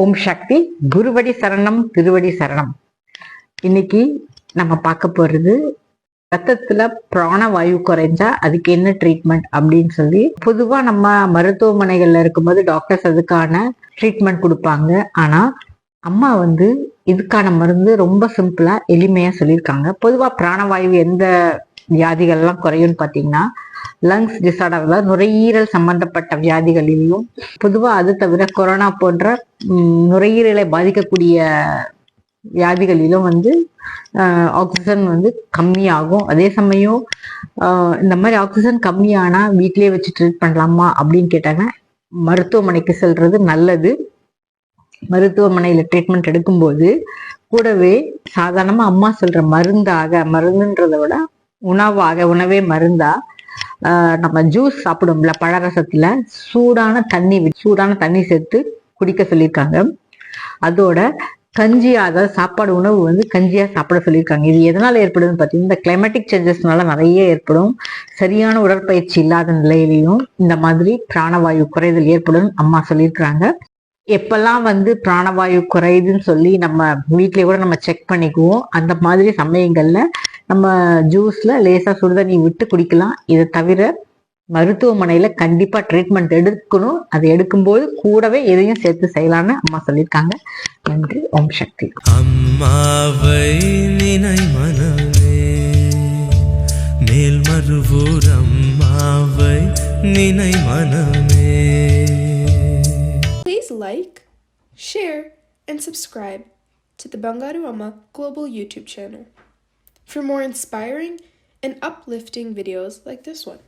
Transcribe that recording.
ஓம் சக்தி குருவடி சரணம் திருவடி சரணம். இன்னைக்கு நம்ம பார்க்க போறது ரத்தத்துல பிராணவாயு குறைஞ்சா அதுக்கு என்ன ட்ரீட்மெண்ட் அப்படின்னு சொல்லி பொதுவா நம்ம மருத்துவமனைகள்ல இருக்கும்போது டாக்டர்ஸ் அதுக்கான ட்ரீட்மெண்ட் கொடுப்பாங்க. ஆனா அம்மா வந்து இதுக்கான மருந்து ரொம்ப சிம்பிளா எளிமையா சொல்லியிருக்காங்க. பொதுவா பிராணவாயு எந்த வியாதிகள்லாம் குறையும்னு பார்த்தீங்கன்னா லங்ஸ் டிசார்டர் அதாவது நுரையீரல் சம்பந்தப்பட்ட வியாதிகளிலும் பொதுவாக அது தவிர கொரோனா போன்ற நுரையீரலை பாதிக்கக்கூடிய வியாதிகளிலும் வந்து ஆக்சிஜன் வந்து கம்மியாகும். அதே சமயம் இந்த மாதிரி ஆக்சிஜன் கம்மியானா வீட்டிலேயே வச்சு ட்ரீட் பண்ணலாமா அப்படின்னு கேட்டாங்க மருத்துவமனைக்கு செல்றது நல்லது. மருத்துவமனையில ட்ரீட்மெண்ட் எடுக்கும்போது கூடவே சாதாரணமா அம்மா சொல்ற மருந்தாக மருந்துன்றதை விட உணவாக உணவே மருந்தா நம்ம ஜூஸ் சாப்பிடும்ல பழரசத்துல சூடான தண்ணி சூடான தண்ணி சேர்த்து குடிக்க சொல்லியிருக்காங்க. அதோட கஞ்சியாக அதாவது சாப்பாடு உணவு வந்து கஞ்சியா சாப்பிட சொல்லியிருக்காங்க. இது எதனால் ஏற்படுதுன்னு பார்த்தீங்கன்னா இந்த கிளைமேட்டிக் சேஞ்சஸ்னால நிறைய ஏற்படும். சரியான உடற்பயிற்சி இல்லாத நிலையிலையும் இந்த மாதிரி பிராணவாயு குறைதல் ஏற்படும் அம்மா சொல்லியிருக்கிறாங்க. எப்பெல்லாம் வந்து பிராணவாயு குறையுதுன்னு சொல்லி நம்ம வீட்லேயே கூட நம்ம செக் பண்ணிக்குவோம். அந்த மாதிரி சமயங்களில் நம்ம ஜூஸ்ல லேசா சுடுதண்ணி விட்டு குடிக்கலாம். இதை தவிர மருத்துவமனையில கண்டிப்பா ட்ரீட்மெண்ட் எடுக்கணும். அதை எடுக்கும்போது கூடவே எதையும் சேர்த்து செய்யலாம்னு அம்மா சொல்லியிருக்காங்க. நன்றி. ஓம் சக்தி. அம்மாவை நினை மனமே மேல் மறுவூர் அம்மாவை நினை மனமே. Please like, share, and subscribe to the Bangaru Amma Global YouTube channel. For more inspiring and uplifting videos like this one.